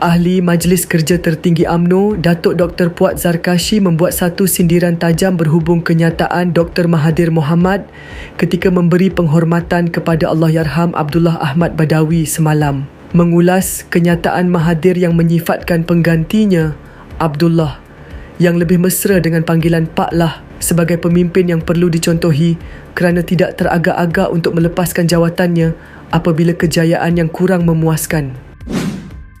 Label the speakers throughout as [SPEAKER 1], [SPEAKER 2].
[SPEAKER 1] Ahli Majlis Kerja Tertinggi AMNO, Datuk Dr. Puat Zarkashi membuat satu sindiran tajam berhubung kenyataan Dr. Mahathir Mohamad ketika memberi penghormatan kepada Allahyarham Abdullah Ahmad Badawi semalam. Mengulas kenyataan Mahathir yang menyifatkan penggantinya, Abdullah, yang lebih mesra dengan panggilan Pak Lah sebagai pemimpin yang perlu dicontohi kerana tidak teragak-agak untuk melepaskan jawatannya apabila kejayaan yang kurang memuaskan.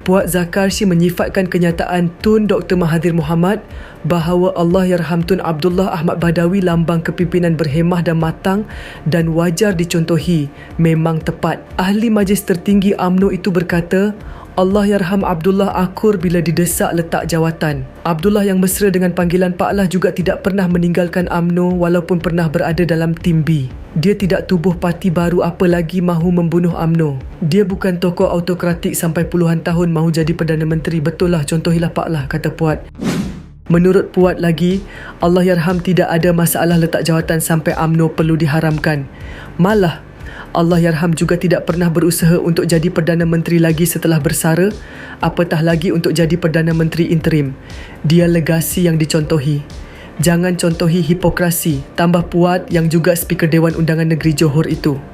[SPEAKER 1] Puak Zakarshi menyifatkan kenyataan Tun Dr. Mahathir Mohamad bahawa Allah Yarham Tun Abdullah Ahmad Badawi lambang kepimpinan berhemah dan matang dan wajar dicontohi memang tepat. Ahli Majlis Tertinggi AMNO itu berkata, Allah Yarham Abdullah akur bila didesak letak jawatan. Abdullah yang mesra dengan panggilan Pak Lah juga tidak pernah meninggalkan AMNO walaupun pernah berada dalam tim B. Dia tidak tubuh parti baru apa lagi mahu membunuh AMNO. Dia bukan tokoh autokratik sampai puluhan tahun mahu jadi Perdana Menteri. Betul lah contohilah Pak Lah kata Puat. Menurut Puat lagi, Allah Yarham tidak ada masalah letak jawatan sampai AMNO perlu diharamkan. Malah, Allah Yarham juga tidak pernah berusaha untuk jadi Perdana Menteri lagi setelah bersara, apatah lagi untuk jadi Perdana Menteri interim. Dia legasi yang dicontohi. Jangan contohi hipokrasi, tambah puat yang juga Speaker Dewan Undangan Negeri Johor itu.